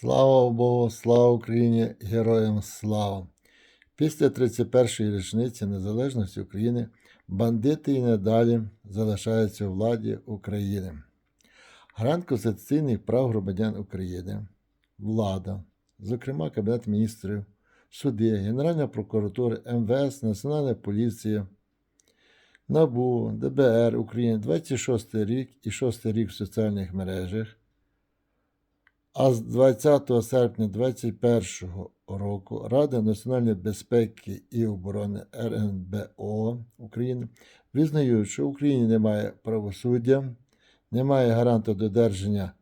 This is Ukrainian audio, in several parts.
Слава Богу, слава Україні, героям слава! Після 31-ї річниці незалежності України бандити і надалі залишаються у владі України. Гарант конституційних прав громадян України, влада, зокрема Кабінет міністрів, суди, Генеральна прокуратура, МВС, Національна поліція, НАБУ, ДБР України 26 рік і 6 рік в соціальних мережах. А з 20 серпня 2021 року Рада національної безпеки і оборони РНБО України визнають, що в Україні немає правосуддя, немає гаранта додержання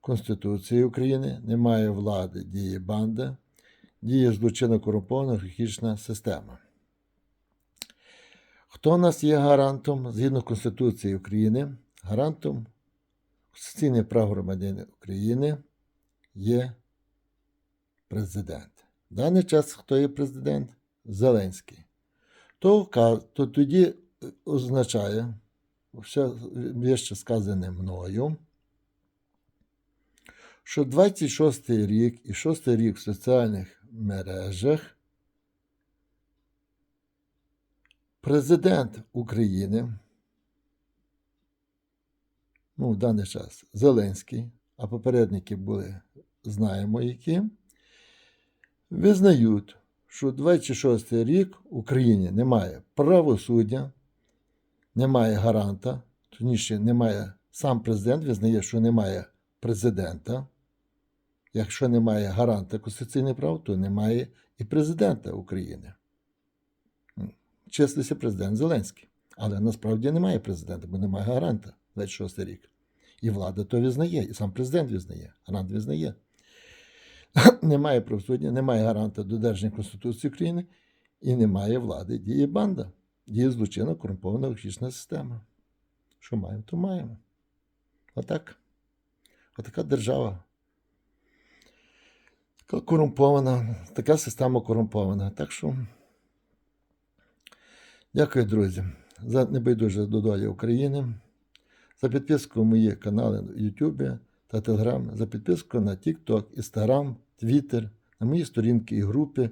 Конституції України, немає влади, діє банда, діє злочинно корумпована олігархічна система. Хто у нас є гарантом згідно Конституції України? Гарантом конституційних прав громадян України є президент. В даний час хто є президент? Зеленський. То, то тоді е, означає, все вище сказане мною, що 26 рік і 6 рік в соціальних мережах президент України, ну, в даний час Зеленський, а попередники були, знаємо які, визнають, що 26 рік в Україні немає правосуддя, немає гаранта, точніше, немає сам президент визнає, що немає президента. Якщо немає гаранта конституційних прав, то немає і президента України. Числиться президент Зеленський. Але насправді немає президента, бо немає гаранта 26 рік. І влада то визнає, і сам президент визнає, гарант визнає. Немає правосуддя, немає гаранта додержання Конституції України і немає влади, діє банда, діє злочинна корумпована олігархічна система. Що маємо, то маємо. Отак. Отака держава. Така корумпована, така система корумпована. Так що. Дякую, друзі, за небайдуже до долі України, за підписку мої канали в YouTube та Telegram, за підписку на TikTok, Instagram, Twitter, на мої сторінки і групи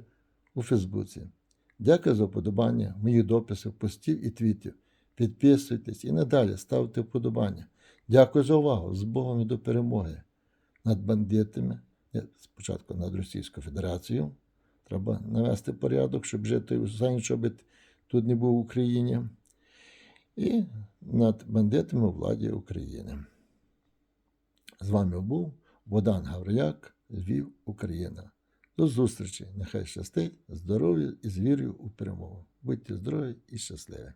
у Фейсбуці. Дякую за вподобання моїх дописів, постів і твітів. Підписуйтесь і надалі ставте вподобання. Дякую за увагу. З Богом і до перемоги над бандитами. Спочатку над Російською Федерацією. Треба навести порядок, щоб жити щоб тут не був в Україні. І над бандитами у владі України. З вами був Богдан Гаврияк, Львів, Україна. До зустрічі! Нехай щастить, здоров'я і з вірою у перемогу. Будьте здорові і щасливі!